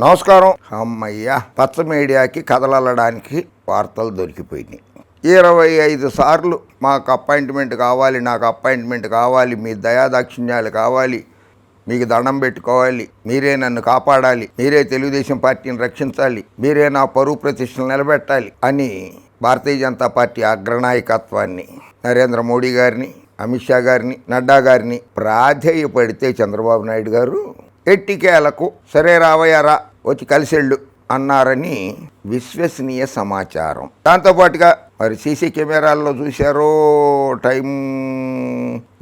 నమస్కారం. అమ్మయ్య పచ్చ మీడియాకి కదలడానికి వార్తలు దొరికిపోయినాయి. ఇరవై ఐదు సార్లు మాకు అపాయింట్మెంట్ కావాలి నాకు అపాయింట్మెంట్ కావాలి మీ దయాదాక్షిణ్యాలు కావాలి మీకు దండం పెట్టుకోవాలి మీరే నన్ను కాపాడాలి మీరే తెలుగుదేశం పార్టీని రక్షించాలి మీరే నా పరువు ప్రతిష్టలు నిలబెట్టాలి అని భారతీయ జనతా పార్టీ అగ్రనాయకత్వాన్ని నరేంద్ర మోడీ గారిని అమిత్ షా గారిని నడ్డా గారిని ప్రాధేయపడితే చంద్రబాబు నాయుడు గారు ఎట్టికేలకు సరే రావయ్యారా వచ్చి కలిసెళ్ళు అన్నారని విశ్వసనీయ సమాచారం. దాంతోపాటుగా మరి సీసీ కెమెరాల్లో చూశారో టైం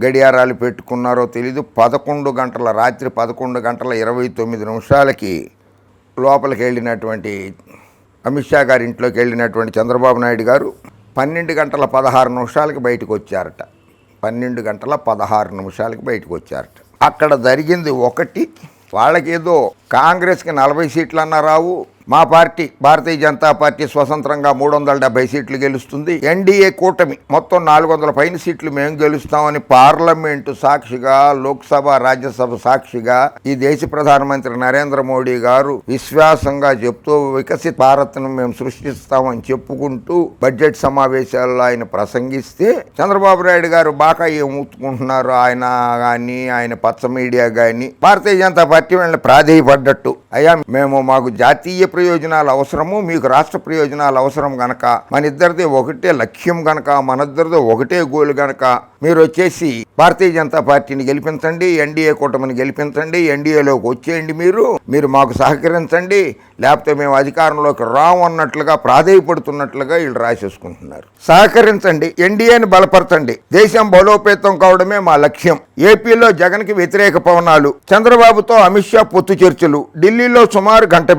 గడియారాలు పెట్టుకున్నారో తెలీదు. పదకొండు గంటల రాత్రి పదకొండు గంటల ఇరవై తొమ్మిది నిమిషాలకి లోపలికి వెళ్ళినటువంటి అమిత్ షా గారి ఇంట్లోకి వెళ్ళినటువంటి చంద్రబాబు నాయుడు గారు పన్నెండు గంటల పదహారు నిమిషాలకి బయటకు వచ్చారట. పన్నెండు గంటల పదహారు నిమిషాలకి బయటకు వచ్చారట. అక్కడ జరిగింది ఒకటి వాళ్ళకేదో కాంగ్రెస్కి నలభై సీట్లు అన్నా రావు మా పార్టీ భారతీయ జనతా పార్టీ స్వతంత్రంగా మూడు వందల డెబ్బై సీట్లు గెలుస్తుంది. ఎన్డీఏ కూటమి మొత్తం నాలుగు వందల పైన సీట్లు మేము గెలుస్తామని పార్లమెంటు సాక్షిగా లోక్సభ రాజ్యసభ సాక్షిగా ఈ దేశ ప్రధానమంత్రి నరేంద్ర మోడీ గారు విశ్వాసంగా చెప్తూ వికసిత భారత్ను మేము సృష్టిస్తామని చెప్పుకుంటూ బడ్జెట్ సమావేశాల్లో ఆయన ప్రసంగిస్తే చంద్రబాబు నాయుడు గారు బాగా ఏమూతుకుంటున్నారు ఆయన కానీ ఆయన పచ్చ మీడియా కానీ భారతీయ జనతా పార్టీ వాళ్ళని ప్రాధేయపడ్డట్టు. అయ్యా మేము మాకు జాతీయ ప్రయోజనాలు అవసరము మీకు రాష్ట్ర ప్రయోజనాలు అవసరం గనక మన ఇద్దరిది ఒకటే లక్ష్యం గనక మనిద్దరిది ఒకటే గోల్ గనక మీరు వచ్చేసి భారతీయ జనతా పార్టీని గెలిపించండి ఎన్డీఏ కూటమిని గెలిపించండి ఎన్డీఏలోకి వచ్చేయండి మీరు మీరు మాకు సహకరించండి లేకపోతే మేము అధికారంలోకి రాము అన్నట్లుగా ప్రాధేయపడుతున్నట్లుగా వీళ్ళు రాసేసుకుంటున్నారు. సహకరించండి ఎన్డీఏని బలపరచండి దేశం బలోపేతం కావడమే మా లక్ష్యం. ఏపీలో జగన్కి వ్యతిరేక పవనాలు. చంద్రబాబుతో అమిత్ షా పొత్తు చర్చలు. ఢిల్లీలో సుమారు గంట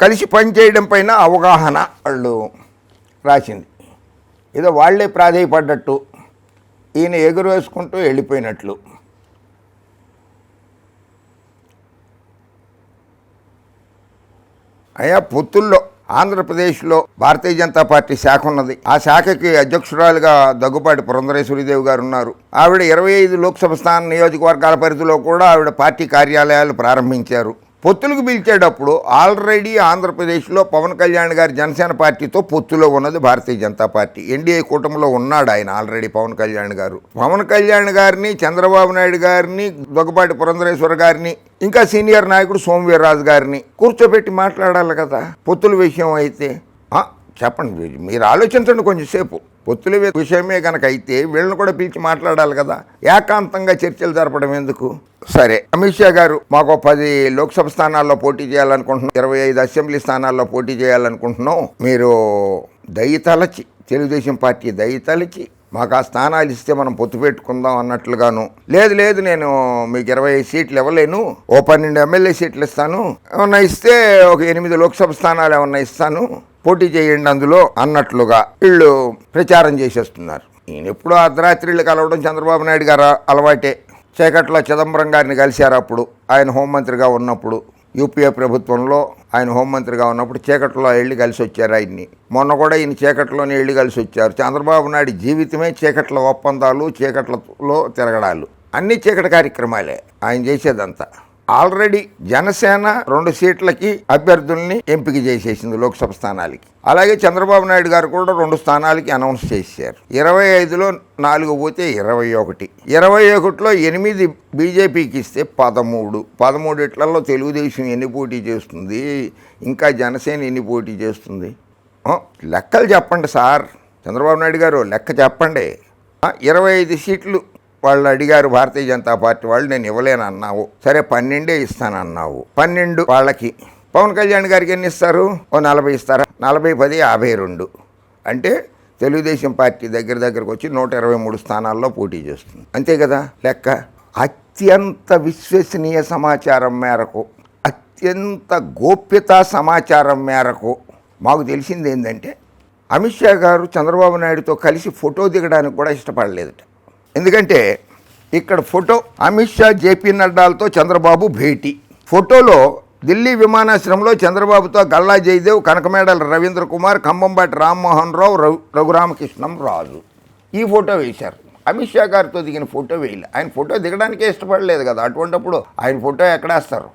కలిసి పనిచేయడం పైన అవగాహన వాళ్ళు రాసింది. ఏదో వాళ్ళే ప్రాధేయపడ్డట్టు. ఈయన ఎగురు వేసుకుంటూ వెళ్ళిపోయినట్లు. అయ్యా పొత్తుల్లో ఆంధ్రప్రదేశ్లో భారతీయ జనతా పార్టీ శాఖ ఉన్నది. ఆ శాఖకి అధ్యక్షురాలుగా దగ్గుపాటి పురంధరేశ్వరిదేవి గారు ఉన్నారు. ఆవిడ ఇరవై ఐదు లోక్సభ స్థాన నియోజకవర్గాల పరిధిలో కూడా ఆవిడ పార్టీ కార్యాలయాలు ప్రారంభించారు. పొత్తులకు పిలిచేటప్పుడు ఆల్రెడీ ఆంధ్రప్రదేశ్లో పవన్ కళ్యాణ్ గారి జనసేన పార్టీతో పొత్తులో ఉన్నది భారతీయ జనతా పార్టీ. ఎన్డీఏ కూటమిలో ఉన్నాడు ఆయన ఆల్రెడీ పవన్ కళ్యాణ్ గారు. పవన్ కళ్యాణ్ గారిని చంద్రబాబు నాయుడు గారిని దొగ్గపాటి పురంధరేశ్వర గారిని ఇంకా సీనియర్ నాయకుడు సోమవీర్రాజు గారిని కూర్చోబెట్టి మాట్లాడాలి కదా. పొత్తుల విషయం అయితే చెప్పండి మీరు ఆలోచించండి కొంచెంసేపు పొత్తుల విషయమే కనుక అయితే వీళ్ళని కూడా పిలిచి మాట్లాడాలి కదా. ఏకాంతంగా చర్చలు జరపడం ఎందుకు? సరే. అమిత్ షా గారు మాకు పది లోక్సభ స్థానాల్లో పోటీ చేయాలనుకుంటున్నాం. ఇరవై ఐదు అసెంబ్లీ స్థానాల్లో పోటీ చేయాలనుకుంటున్నాం. మీరు దయతలచి తెలుగుదేశం పార్టీ దయతలచి మాకు ఆ స్థానాలు ఇస్తే మనం పొత్తు పెట్టుకుందాం అన్నట్లుగాను. లేదు లేదు నేను మీకు ఇరవై ఐదు సీట్లు ఇవ్వలేను. ఓ పన్నెండు ఎమ్మెల్యే సీట్లు ఇస్తాను. ఏమన్నా ఇస్తే ఒక ఎనిమిది లోక్సభ స్థానాలు ఏమన్నా ఇస్తాను. పోటీ చేయండి అందులో అన్నట్లుగా వీళ్ళు ప్రచారం చేసేస్తున్నారు. ఈయన ఎప్పుడూ అర్ధరాత్రిళ్ళు కలవడం చంద్రబాబు నాయుడు గారు అలవాటే. చీకట్లో చిదంబరం గారిని కలిశారు అప్పుడు. ఆయన హోంమంత్రిగా ఉన్నప్పుడు. యూపీఏ ప్రభుత్వంలో ఆయన హోంమంత్రిగా ఉన్నప్పుడు చీకట్లో వెళ్ళి కలిసి వచ్చారు ఆయన్ని. మొన్న కూడా ఈయన చీకట్లోనే వెళ్ళి కలిసి వచ్చారు. చంద్రబాబు నాయుడు జీవితమే చీకట్ల ఒప్పందాలు చీకట్లలో తిరగడాలు. అన్ని చీకటి కార్యక్రమాలే ఆయన చేసేదంతా. ఆల్రెడీ జనసేన రెండు సీట్లకి అభ్యర్థుల్ని ఎంపిక చేసేసింది లోక్సభ స్థానాలకి. అలాగే చంద్రబాబు నాయుడు గారు కూడా రెండు స్థానాలకి అనౌన్స్ చేశారు. ఇరవై ఐదులో నాలుగు పోతే ఇరవై ఒకటి. ఇరవై ఒకటిలో ఎనిమిది బీజేపీకి ఇస్తే పదమూడు. పదమూడిట్లలో తెలుగుదేశం ఎన్ని పోటీ చేస్తుంది? ఇంకా జనసేన ఎన్ని పోటీ చేస్తుంది? లెక్కలు చెప్పండి సార్. చంద్రబాబు నాయుడు గారు లెక్క చెప్పండి. ఇరవై ఐదు సీట్లు వాళ్ళు అడిగారు భారతీయ జనతా పార్టీ వాళ్ళు నేను ఇవ్వలేను అన్నావు. సరే పన్నెండే ఇస్తానన్నావు. పన్నెండు వాళ్ళకి. పవన్ కళ్యాణ్ గారికి ఎన్ని ఇస్తారు? ఓ నలభై ఇస్తారా? నలభై పది యాభై రెండు. అంటే తెలుగుదేశం పార్టీ దగ్గర దగ్గరకు వచ్చి నూట ఇరవై మూడు స్థానాల్లో పోటీ చేస్తుంది. అంతే కదా లెక్క. అత్యంత విశ్వసనీయ సమాచారం మేరకు అత్యంత గోప్యతా సమాచారం మేరకు మాకు తెలిసింది ఏంటంటే అమిత్ షా గారు చంద్రబాబు నాయుడుతో కలిసి ఫోటో దిగడానికి కూడా ఇష్టపడలేదట. ఎందుకంటే ఇక్కడ ఫోటో అమిత్ షా జేపీ నడ్డాలతో చంద్రబాబు భేటీ. ఫోటోలో ఢిల్లీ విమానాశ్రయంలో చంద్రబాబుతో గల్లా జయదేవ్ కనకమేడల రవీంద్ర కుమార్ ఖమ్మంబాటి రామ్మోహన్ రావు రఘురామకృష్ణం రాజు. ఈ ఫోటో వేశారు. అమిత్ షా గారితో దిగిన ఫోటో వేయాలి. ఆయన ఫోటో దిగడానికే ఇష్టపడలేదు కదా. అటువంటిప్పుడు ఆయన ఫోటో ఎక్కడేస్తారు?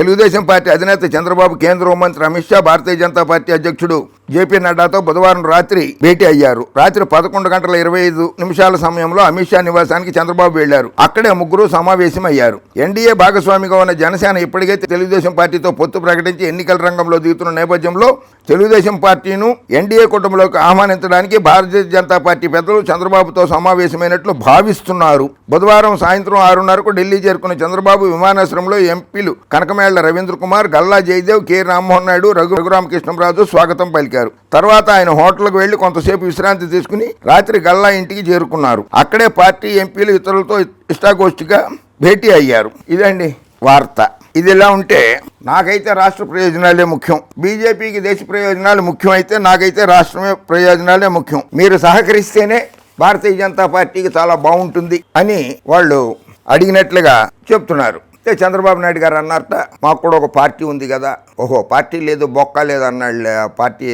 తెలుగుదేశం పార్టీ అధినేత చంద్రబాబు కేంద్ర హోంమంత్రి అమిత్ షా భారతీయ జనతా పార్టీ అధ్యక్షుడు. జేపీ నడ్డాతో బుధవారం రాత్రి భేటీ అయ్యారు. రాత్రి పదకొండు గంటల ఇరవై ఐదు నిమిషాల సమయంలో అమిత్ షా నివాసానికి చంద్రబాబు వెళ్ళారు అక్కడే ముగ్గురు సమావేశం అయ్యారు ఎన్డీఏ భాగస్వామిగా ఉన్న జనసేన ఇప్పటికే తెలుగుదేశం పార్టీతో పొత్తు ప్రకటించి ఎన్నికల రంగంలో దిగుతున్న నేపథ్యంలో తెలుగుదేశం పార్టీను ఎన్డీఏ కుటుంబంలోకి ఆహ్వానించడానికి భారతీయ జనతా పార్టీ పెద్దలు చంద్రబాబుతో సమావేశమైనట్లు భావిస్తున్నారు. బుధవారం సాయంత్రం ఆరున్నరకు ఢిల్లీ చేరుకున్న చంద్రబాబు విమానాశ్రయంలో ఎంపీలు కనకమేళ్ళ రవీంద్ర కుమార్ గల్లా జయదేవ్ కె రామ్మోహన్ నాయుడు రఘు రఘురామకృష్ణరాజు స్వాగతం పలికారు. తర్వాత ఆయన హోటల్కు వెళ్ళి కొంతసేపు విశ్రాంతి తీసుకుని రాత్రి గల్లా ఇంటికి చేరుకున్నారు. అక్కడే పార్టీ ఎంపీలు ఇతరులతో ఇష్టాగోష్ఠిగా భేటీ అయ్యారు. ఇదండి వార్త. ఇది ఇలా ఉంటే నాకైతే రాష్ట్ర ప్రయోజనాలే ముఖ్యం. బీజేపీకి దేశ ప్రయోజనాలు ముఖ్యం అయితే నాకైతే రాష్ట్రమే ప్రయోజనాలే ముఖ్యం. మీరు సహకరిస్తేనే భారతీయ జనతా పార్టీకి చాలా బాగుంటుంది అని వాళ్ళు అడిగినట్లుగా చెప్తున్నారు. అయితే చంద్రబాబు నాయుడు గారు అన్నారట మాకు కూడా ఒక పార్టీ ఉంది కదా. ఓహో పార్టీ లేదు బొక్క లేదు అన్నాడు పార్టీ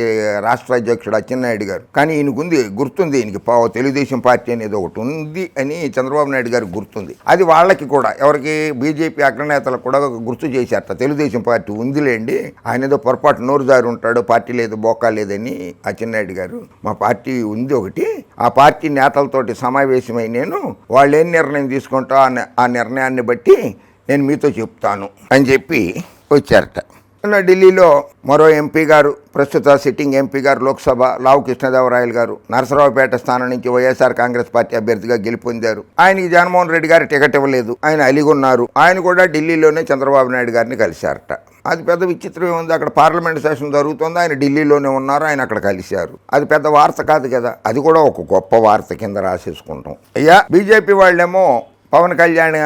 రాష్ట్ర అధ్యక్షుడు అచ్చెన్నాయుడు గారు. కానీ ఈయనకు ఉంది గుర్తుంది ఈయనకి పా- తెలుగుదేశం పార్టీ అనేది ఒకటి ఉంది అని చంద్రబాబు నాయుడు గారికి గుర్తుంది. అది వాళ్ళకి కూడా ఎవరికి బీజేపీ అగ్రనేతలకు కూడా గుర్తు చేశారట తెలుగుదేశం పార్టీ ఉందిలేండి ఆయన ఏదో పొరపాటు నోరు ఉంటాడు పార్టీ లేదు బొక్క లేదని అచ్చెన్నాయుడు గారు. మా పార్టీ ఉంది ఒకటి ఆ పార్టీ నేతలతోటి సమావేశమై నేను వాళ్ళు ఏం నిర్ణయం తీసుకుంటా ఆ నిర్ణయాన్ని బట్టి నేను మీతో చెప్తాను అని చెప్పి వచ్చారట. నిన్న ఢిల్లీలో మరో ఎంపీ గారు ప్రస్తుత సిట్టింగ్ ఎంపీ గారు లోక్సభ లావు కృష్ణదేవరాయలు గారు నరసరావుపేట స్థానం నుంచి వైఎస్ఆర్ కాంగ్రెస్ పార్టీ అభ్యర్థిగా గెలుపొందారు. ఆయనకి జగన్మోహన్ రెడ్డి గారు టికెట్ ఇవ్వలేదు. ఆయన అలిగున్నారు. ఆయన కూడా ఢిల్లీలోనే చంద్రబాబు నాయుడు గారిని కలిశారట. అది పెద్ద విచిత్రం ఏముంది అక్కడ పార్లమెంట్ సెషన్ జరుగుతుంది. ఆయన ఢిల్లీలోనే ఉన్నారు. ఆయన అక్కడ కలిశారు. అది పెద్ద వార్త కాదు కదా. అది కూడా ఒక గొప్ప వార్త కింద రాసేసుకుంటాం. అయ్యా బీజేపీ వాళ్ళేమో పవన్ కళ్యాణ్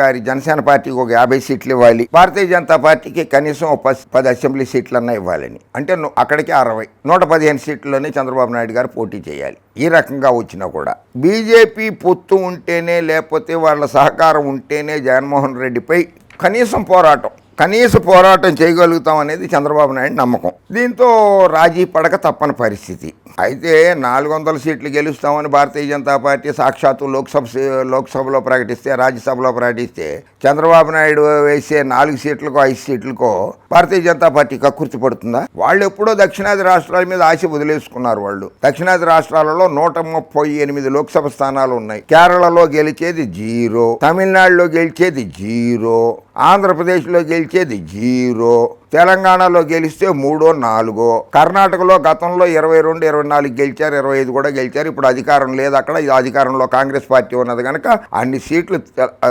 గారి జనసేన పార్టీకి ఒక యాభై సీట్లు ఇవ్వాలి. భారతీయ జనతా పార్టీకి కనీసం పది అసెంబ్లీ సీట్లన్నా ఇవ్వాలని. అంటే అక్కడికి అరవై నూట పదిహేను సీట్లలోనే చంద్రబాబు నాయుడు గారు పోటీ చేయాలి. ఈ రకంగా వచ్చినా కూడా. బీజేపీ పొత్తు ఉంటేనే లేకపోతే వాళ్ళ సహకారం ఉంటేనే జగన్మోహన్ రెడ్డిపై కనీసం పోరాటం. కనీస పోరాటం చేయగలుగుతాం అనేది చంద్రబాబు నాయుడు నమ్మకం. దీంతో రాజీ పడక తప్పని పరిస్థితి. అయితే నాలుగు వందల సీట్లు గెలుస్తామని భారతీయ జనతా పార్టీ సాక్షాత్తు లోక్సభ లోక్సభలో ప్రకటిస్తే రాజ్యసభలో ప్రకటిస్తే చంద్రబాబు నాయుడు వేసే నాలుగు సీట్లకో ఐదు సీట్లకో భారతీయ జనతా పార్టీ కక్కుర్తి పడుతుందా? వాళ్ళు ఎప్పుడో దక్షిణాది రాష్ట్రాల మీద ఆశ వదిలేసుకున్నారు వాళ్ళు. దక్షిణాది రాష్ట్రాలలో నూట ముప్పై ఎనిమిది లోక్సభ స్థానాలు ఉన్నాయి. కేరళలో గెలిచేది జీరో తమిళనాడులో గెలిచేది జీరో. ఆంధ్రప్రదేశ్లో గెలిచేది జీరో తెలంగాణలో గెలిస్తే మూడో నాలుగో. కర్ణాటకలో గతంలో ఇరవై రెండు ఇరవై నాలుగు గెలిచారు ఇరవై ఐదు కూడా గెలిచారు. ఇప్పుడు అధికారం లేదు అక్కడ. అధికారంలో కాంగ్రెస్ పార్టీ ఉన్నది కనుక అన్ని సీట్లు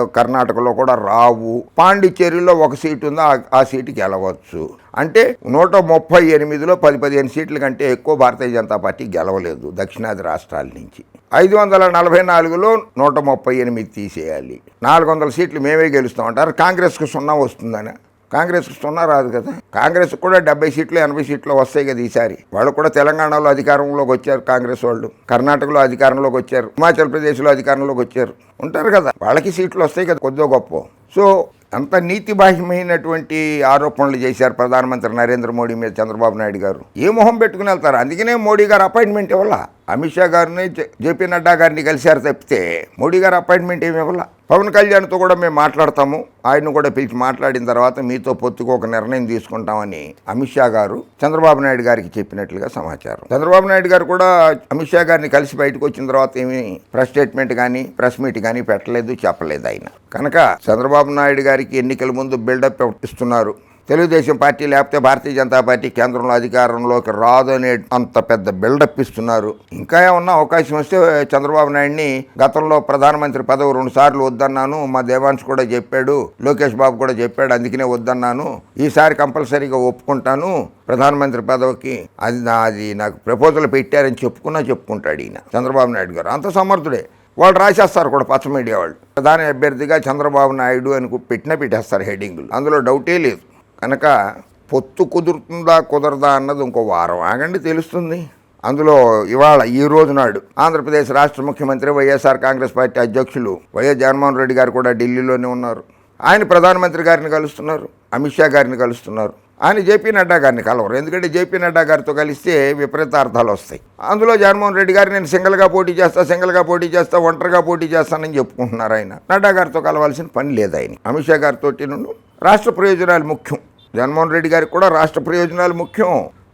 కర్ణాటకలో కూడా రావు. పాండిచ్చేరిలో ఒక సీటు ఉంది? ఆ- ఆ సీటుకి గెలవచ్చు. అంటే నూట ముప్పై ఎనిమిదిలో పది పదిహేను సీట్ల కంటే ఎక్కువ భారతీయ జనతా పార్టీ గెలవలేదు దక్షిణాది రాష్ట్రాల నుంచి. ఐదు వందల నలభై నాలుగులో నూట ముప్పై ఎనిమిది తీసేయాలి. నాలుగు వందల సీట్లు మేమే గెలుస్తామంటారు. కాంగ్రెస్కి సున్నా వస్తుందని. కాంగ్రెస్కి సున్నా రాదు కదా. కాంగ్రెస్ కూడా డెబ్బై సీట్లు ఎనభై సీట్లు వస్తాయి కదా ఈసారి. వాళ్ళు కూడా తెలంగాణలో అధికారంలోకి వచ్చారు కాంగ్రెస్ వాళ్ళు. కర్ణాటకలో అధికారంలోకి వచ్చారు. హిమాచల్ ప్రదేశ్లో అధికారంలోకి వచ్చారు. ఉంటారు కదా. వాళ్ళకి సీట్లు వస్తాయి కదా. కొద్దిగా గొప్ప. సో అంత నీతి బాహ్యమైనటువంటి ఆరోపణలు చేశారు ప్రధానమంత్రి నరేంద్ర మోడీ మీద చంద్రబాబు నాయుడు గారు ఏ మొహం పెట్టుకుని వెళ్తారు అందుకనే మోడీ గారు అపాయింట్మెంట్ ఇవ్వాల అమిత్ షా గారిని జేపీ నడ్డా గారిని కలిశారు తప్పితే మోడీ గారు అపాయింట్మెంట్ ఏమి ఇవ్వాల పవన్ కళ్యాణ్తో కూడా మేము మాట్లాడతాము. ఆయన కూడా పిలిచి మాట్లాడిన తర్వాత మీతో పొత్తుకు ఒక నిర్ణయం తీసుకుంటామని అమిత్ షా గారు చంద్రబాబు నాయుడు గారికి చెప్పినట్లుగా సమాచారం. చంద్రబాబు నాయుడు గారు కూడా అమిత్ షా గారిని కలిసి బయటకు వచ్చిన తర్వాత ఏమీ ప్రెస్ స్టేట్మెంట్ కానీ ప్రెస్ మీట్ కానీ పెట్టలేదు చెప్పలేదు ఆయన. కనుక చంద్రబాబు నాయుడు గారికి ఎన్నికల ముందు బిల్డప్ ఇస్తున్నారు. తెలుగుదేశం పార్టీ లేకపోతే భారతీయ జనతా పార్టీ కేంద్రంలో అధికారంలోకి రాదు అనే అంత పెద్ద బిల్డప్ ఇస్తున్నారు. ఇంకా ఏమన్నా అవకాశం వస్తే చంద్రబాబు నాయుడిని గతంలో ప్రధానమంత్రి పదవి రెండు సార్లు వద్దన్నాను మా దేవాన్స్ కూడా చెప్పాడు లోకేష్ బాబు కూడా చెప్పాడు అందుకనే వద్దన్నాను. ఈసారి కంపల్సరీగా ఒప్పుకుంటాను ప్రధానమంత్రి పదవికి. అది నా అది నాకు ప్రపోజల్ పెట్టారని చెప్పుకున్నా చెప్పుకుంటాడు ఈయన చంద్రబాబు నాయుడు గారు. అంత సమర్థుడే. వాళ్ళు రాసేస్తారు కూడా పచ్చ మీడియా వాళ్ళు. ప్రధాన అభ్యర్థిగా చంద్రబాబు నాయుడు అని పెట్టినా పెట్టేస్తారు హెడ్డింగ్లు. అందులో డౌటే లేదు. కనుక పొత్తు కుదురుతుందా కుదరదా అన్నది ఇంకో వారం. ఆగండి తెలుస్తుంది. అందులో ఇవాళ ఈ రోజు నాడు ఆంధ్రప్రదేశ్ రాష్ట్ర ముఖ్యమంత్రి వైఎస్ఆర్ కాంగ్రెస్ పార్టీ అధ్యక్షులు వైఎస్ జగన్మోహన్ రెడ్డి గారు కూడా ఢిల్లీలోనే ఉన్నారు. ఆయన ప్రధానమంత్రి గారిని కలుస్తున్నారు అమిత్ షా గారిని కలుస్తున్నారు. అని జేపీ నడ్డా గారిని కలవరు. ఎందుకంటే జేపీ నడ్డా గారితో కలిస్తే విపరీతార్థాలు వస్తాయి. అందులో జగన్మోహన్ రెడ్డి గారు నేను సింగిల్గా పోటీ చేస్తా సింగిల్గా పోటీ చేస్తా ఒంటరిగా పోటీ చేస్తానని చెప్పుకుంటున్నారు ఆయన. నడ్డా గారితో కలవాల్సిన పని లేదు ఆయన అమిత్ షా గారితో రాష్ట్ర ప్రయోజనాలు ముఖ్యం. జగన్మోహన్ రెడ్డి గారికి కూడా రాష్ట్ర ప్రయోజనాలు ముఖ్యం.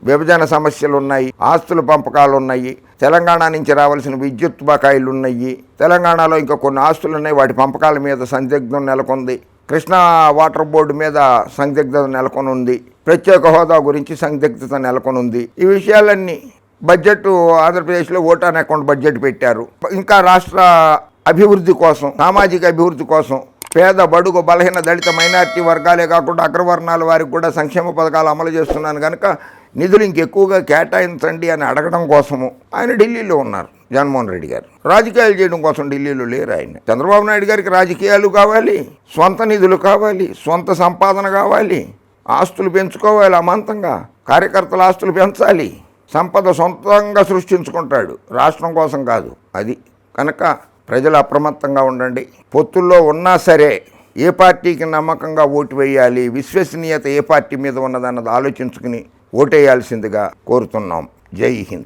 విభజన సమస్యలు ఉన్నాయి ఆస్తుల పంపకాలు ఉన్నాయి తెలంగాణ నుంచి రావాల్సిన విద్యుత్ బకాయిలు ఉన్నాయి తెలంగాణలో ఇంకా కొన్ని ఆస్తులు ఉన్నాయి వాటి పంపకాల మీద సందిగ్ధం నెలకొంది. కృష్ణా వాటర్ బోర్డు మీద సందిగ్ధత నెలకొని ఉంది ప్రత్యేక హోదా గురించి సందిగ్ధత నెలకొని ఉంది ఈ విషయాలన్నీ బడ్జెట్ ఆంధ్రప్రదేశ్లో ఓటాన్ అకౌంట్ బడ్జెట్ పెట్టారు. ఇంకా రాష్ట్ర అభివృద్ధి కోసం సామాజిక అభివృద్ధి కోసం పేద బడుగు బలహీన దళిత మైనారిటీ వర్గాలే కాకుండా అగ్రవర్ణాల వారికి కూడా సంక్షేమ పథకాలు అమలు చేస్తున్నాను కనుక నిధులు ఇంకెక్కువగా కేటాయించండి అని అడగడం కోసము ఆయన ఢిల్లీలో ఉన్నారు జగన్మోహన్ రెడ్డి గారు. రాజకీయాలు చేయడం కోసం ఢిల్లీలో లేరు ఆయన. చంద్రబాబు నాయుడు గారికి రాజకీయాలు కావాలి సొంత నిధులు కావాలి సొంత సంపాదన కావాలి ఆస్తులు పెంచుకోవాలి అమాంతంగా. కార్యకర్తల ఆస్తులు పెంచాలి. సంపద సొంతంగా సృష్టించుకుంటాడు. రాష్ట్రం కోసం కాదు. అది కనుక ప్రజలు అప్రమత్తంగా ఉండండి. పొత్తుల్లో ఉన్నా సరే ఏ పార్టీకి నమ్మకంగా ఓటు వేయాలి విశ్వసనీయత ఏ పార్టీ మీద ఉన్నదన్నది ఆలోచించుకుని ఓటేయాల్సిందిగా కోరుతున్నాం. జై హింద్.